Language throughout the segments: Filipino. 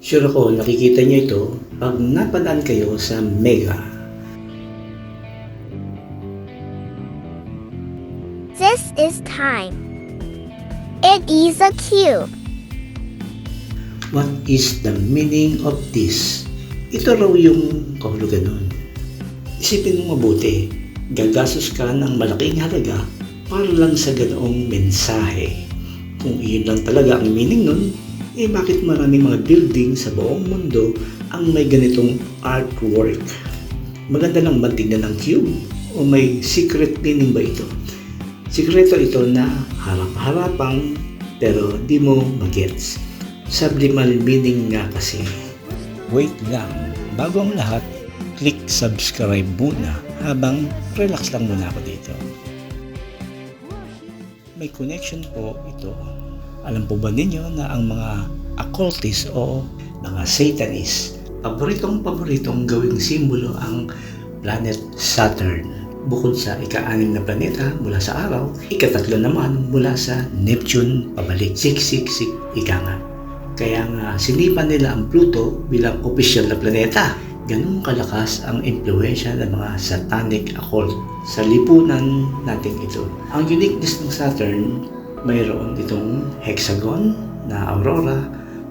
Sure ako nakikita niyo ito pag napadaan kayo sa Mega. This is time. It is a cube. What is the meaning of this? Ito raw yung kahulugan nun. Isipin mo mabuti, gagastos ka ng malaking halaga para lang sa ganoong mensahe. Kung iyon lang talaga ang meaning nun, eh bakit maraming mga building sa buong mundo ang may ganitong artwork? Maganda lang ba tignan ng cube? O may secret meaning ba ito? Sikreto ito na harap-harapang pero di mo magets. Subliminal meaning nga kasi. Wait lang, bago ang lahat, click subscribe muna habang relax lang muna ako dito. May connection po ito. Alam po ba ninyo na ang mga occultist o mga satanist, paboritong paboritong gawing simbolo ang planet Saturn. Bukod sa ika-anim na planeta mula sa araw, ikatatlo naman mula sa Neptune pabalik. Siksik-sik ika nga. Kaya nga sinipan nila ang Pluto bilang opisyal na planeta. Ganun kalakas ang impluensya ng mga satanic occult sa lipunan natin ito. Ang uniqueness ng Saturn, mayroon itong hexagon na aurora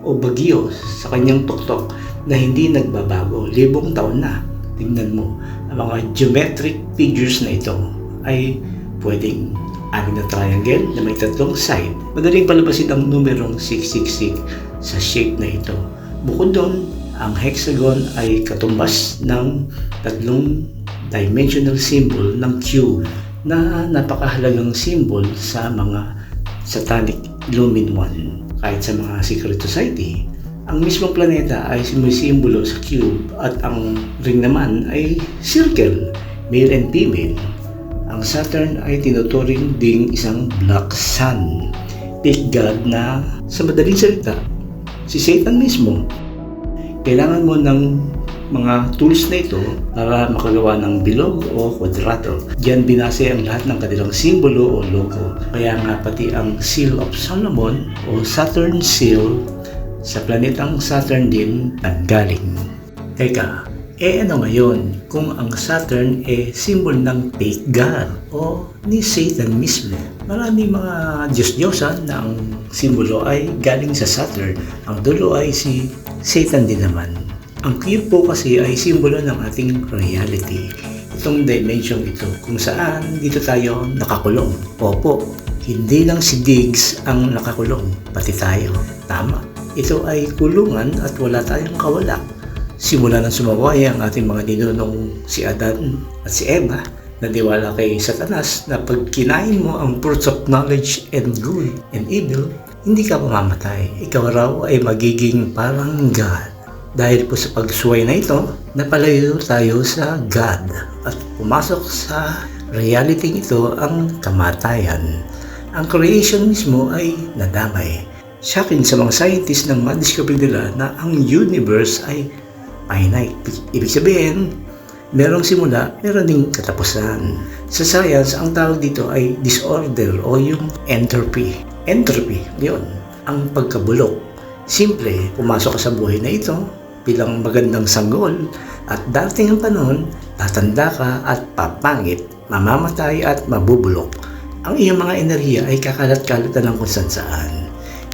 o bagyo sa kanyang tuktok na hindi nagbabago libong taon na. Tingnan mo, ang mga geometric figures na ito ay pwedeng anim na triangle na may tatlong side. Madaling palabasin ang numerong 666 sa shape na ito. Bukod doon, ang hexagon ay katumbas ng tatlong dimensional symbol ng cube na napakahalagang symbol sa mga satanic lumin one. Kahit sa mga secret society, ang mismong planeta ay sumisimbolo sa cube at ang ring naman ay circle, male and female. Ang Saturn ay tinuturing ding isang black sun, big god na sa madaling salita, si Satan mismo. Kailangan mo ng mga tools na ito para makagawa ng bilog o kwadrato. Diyan binase ang lahat ng kanilang simbolo o logo. Kaya nga pati ang Seal of Solomon o Saturn Seal sa planetang Saturn din nanggaling. Teka, eh ano ngayon kung ang Saturn eh symbol ng fake o ni Satan mismo? Marami mga Diyos-Diyosan na ang simbolo ay galing sa Saturn. Ang dulo ay si Satan din naman. Ang cube po kasi ay simbolo ng ating reality. Itong dimension ito kung saan dito tayo nakakulong. Opo, hindi lang si Diggs ang nakakulong, pati tayo. Tama, ito ay kulungan at wala tayong kawala. Simula nang sumaway ang ating mga ninunong si Adan at si Eva, naniwala kay Satanas na pag kinain mo ang fruits of knowledge and good and evil, hindi ka mamamatay. Ikaw raw ay magiging parang God. Dahil po sa pagsuway na ito, napalayo tayo sa God at pumasok sa reality ito ang kamatayan. Ang creation mismo ay nadamay. Sa akin sa mga scientists nang madiscover nila na ang universe ay finite. Ibig sabihin, merong simula, meron ding katapusan. Sa science, ang tawag dito ay disorder o yung entropy. Entropy, yun, ang pagkabulok. Simple, pumasok ka sa buhay na ito bilang magandang sanggol at dating ang panahon, tatanda ka at papangit, mamamatay at mabubulok. Ang iyong mga enerhiya ay kakalat-kalat na lang kung.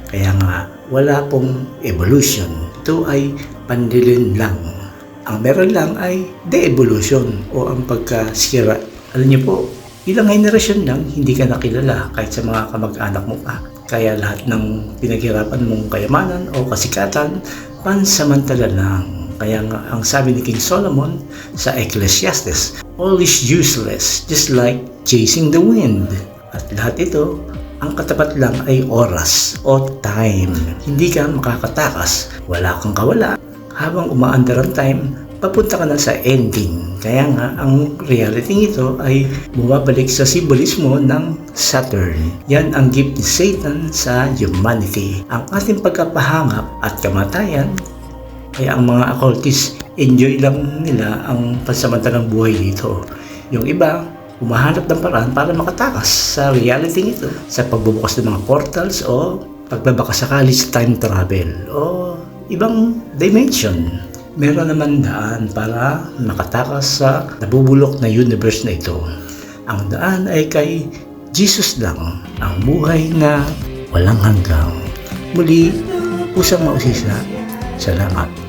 Kaya nga, wala pong evolution. Ito ay pandilin lang. Ang meron lang ay de-evolution o ang pagkasira. Alam niyo po, ilang henerasyon lang hindi ka nakilala kahit sa mga kamag-anak mo pa. Kaya lahat ng pinaghirapan mong kayamanan o kasikatan, pansamantala lang. Kaya nga ang sabi ni King Solomon sa Ecclesiastes, all is useless, just like chasing the wind. At lahat ito, ang katapat lang ay oras o time. Hindi ka makakatakas, wala kang kawala. Habang umaandar ang time, papunta ka na sa ending. Kaya nga, ang reality nito ay bumabalik sa simbolismo ng Saturn. Yan ang gift ni Satan sa humanity. Ang ating pagkapahangap at kamatayan kaya ang mga occultists, enjoy lang nila ang pansamantalang buhay dito. Yung iba, humahanap ng paraan para makatakas sa reality nito sa pagbubukas ng mga portals o pagbabakasakali sa time travel o ibang dimension. Meron naman daan para makatakas sa nabubulok na universe na ito. Ang daan ay kay Jesus lang, ang buhay na walang hanggang. Muli, pusang mausisa. Salamat.